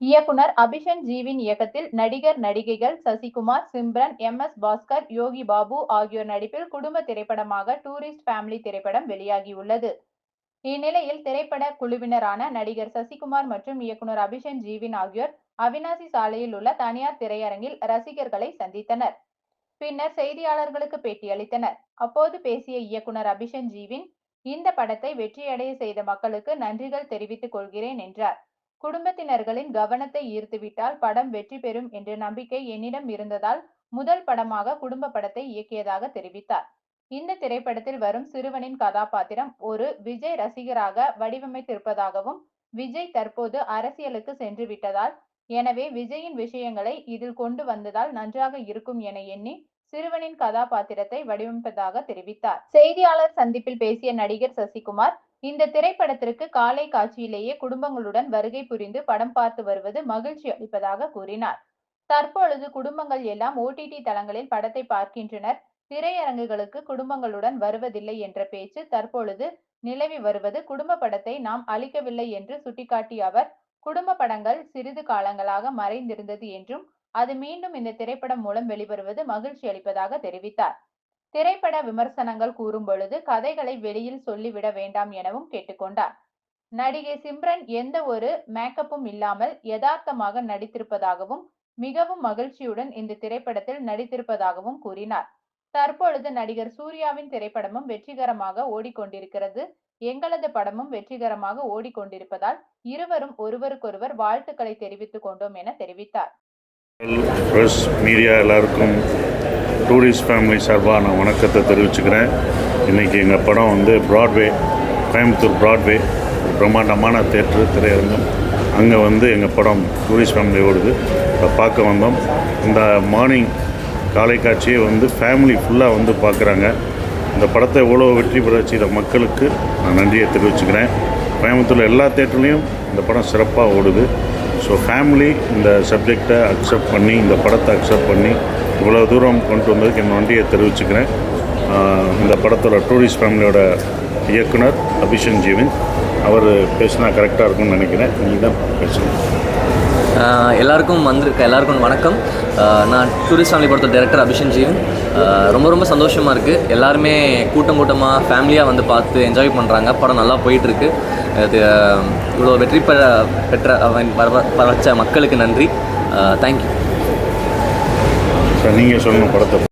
இயக்குனர் அபிஷன் ஜீவின் இயக்கத்தில் நடிகர் நடிகைகள் சசிகுமார் சிம்ரன் எம். எஸ். பாஸ்கர் யோகி பாபு ஆகியோர் நடிப்பில் குடும்ப திரைப்படமாக டூரிஸ்ட் ஃபேமிலி திரைப்படம் வெளியாகியுள்ளது. இந்நிலையில் திரைப்பட குழுவினரான நடிகர் சசிகுமார் மற்றும் இயக்குனர் அபிஷன் ஜீவின் ஆகியோர் அவினாசி சாலையில் உள்ள தனியார் திரையரங்கில் ரசிகர்களை சந்தித்தனர். பின்னர் செய்தியாளர்களுக்கு பேட்டியளித்தனர். அப்போது பேசிய இயக்குனர் அபிஷன் ஜீவின் இந்த படத்தை வெற்றியடைய செய்த மக்களுக்கு நன்றிகள் தெரிவித்துக் கொள்கிறேன் என்றார். குடும்பத்தினர்களின் கவனத்தை ஈர்த்துவிட்டால் படம் வெற்றி பெறும் என்ற நம்பிக்கை என்னிடம் இருந்ததால் முதல் படமாக குடும்ப படத்தை இயக்கியதாக தெரிவித்தார். இந்த திரைப்படத்தில் வரும் சிறுவனின் கதாபாத்திரம் ஒரு விஜய் ரசிகராக வடிவமைத்திருப்பதாகவும் விஜய் தற்போது அரசியலுக்கு சென்று விட்டதால் எனவே விஜயின் விஷயங்களை இதில் கொண்டு வந்ததால் நன்றாக இருக்கும் என எண்ணி சிறுவனின் கதாபாத்திரத்தை வடிவமைப்பதாக தெரிவித்தார். செய்தியாளர் சந்திப்பில் பேசிய நடிகர் சசிகுமார் இந்த திரைப்படத்திற்கு காலை காட்சியிலேயே குடும்பங்களுடன் வருகை புரிந்து படம் பார்த்து வருவது மகிழ்ச்சி அளிப்பதாக கூறினார். தற்பொழுது குடும்பங்கள் எல்லாம் ஓடிடி தளங்களில் படத்தை பார்க்கின்றனர். திரையரங்குகளுக்கு குடும்பங்களுடன் வருவதில்லை என்ற பேச்சு தற்பொழுது நிலவி வருவது குடும்ப படத்தை நாம் அளிக்கவில்லை என்று சுட்டிக்காட்டிய அவர் குடும்ப படங்கள் சிறிது காலங்களாக மறைந்திருந்தது என்றும் அது மீண்டும் இந்த திரைப்படம் மூலம் வெளிவருவது மகிழ்ச்சி அளிப்பதாக தெரிவித்தார். திரைப்பட விமர்சனங்கள் கூறும் பொழுது கதைகளை வெளியில் சொல்லிவிட வேண்டாம் எனவும் கேட்டுக்கொண்டார். நடிகை சிம்ரன் எந்த ஒரு மேக்கப்பும் இல்லாமல் யதார்த்தமாக நடித்திருப்பதாகவும் மிகவும் மகிழ்ச்சியுடன் இந்த திரைப்படத்தில் நடித்திருப்பதாகவும் கூறினார். தற்பொழுது நடிகர் சூர்யாவின் திரைப்படமும் வெற்றிகரமாக ஓடிக்கொண்டிருக்கிறது. எங்களது படமும் வெற்றிகரமாக ஓடிக்கொண்டிருப்பதால் இருவரும் ஒருவருக்கொருவர் வாழ்த்துக்களை தெரிவித்துக் கொண்டோம் என தெரிவித்தார். மீடியா எல்லாருக்கும் டூரிஸ்ட் ஃபேமிலி சார்பாக நான் வணக்கத்தை தெரிவிச்சுக்கிறேன். இன்றைக்கி எங்கள் படம் வந்து ப்ராட்வே கோயம்புத்தூர் ப்ராட்வே பிரம்மாண்டமான தேட்ரு திரையரங்கம். அங்கே வந்து எங்கள் படம் டூரிஸ்ட் ஃபேமிலி ஓடுது. அதை பார்க்க வந்தோம். இந்த மார்னிங் காலை காட்சியை வந்து ஃபேமிலி ஃபுல்லாக வந்து பார்க்குறாங்க. இந்த படத்தை எவ்வளோ வெற்றி பெற செய்த மக்களுக்கு நான் நன்றியை தெரிவிச்சுக்கிறேன். கோயம்புத்தூரில் எல்லா தேட்டர்லேயும் இந்த படம் சிறப்பாக ஓடுது. ஸோ ஃபேமிலி இந்த சப்ஜெக்டை அக்செப்ட் பண்ணி இந்த படத்தை அக்செப்ட் பண்ணி இவ்வளோ தூரம் கொண்டு வந்ததுக்கு என் நன்றியை தெரிவிச்சுக்கிறேன். இந்த படத்தோட டூரிஸ்ட் ஃபேமிலியோட இயக்குனர் அபிஷன் ஜீவன் அவர் பேசினா கரெக்டாக இருக்கும்னு நினைக்கிறேன். நீங்கள் தான் பேசணும் எல்லாருக்கும் வந்திருக்க எல்லாருக்கும் வணக்கம். நான் டூரிஸ்ட் ஃபேமிலி படத்தோட டேரக்டர் அபிஷன் ஜீவன். ரொம்ப ரொம்ப சந்தோஷமாக இருக்குது எல்லாருமே கூட்டம் கூட்டமாக ஃபேமிலியாக வந்து பார்த்து என்ஜாய் பண்ணுறாங்க படம் நல்லா போயிட்டுருக்கு. இது இவ்வளோ வெற்றி பெற பெற்ற வச்ச மக்களுக்கு நன்றி. தேங்க்யூ சார் நீங்கள் சொல்லணும் படத்தை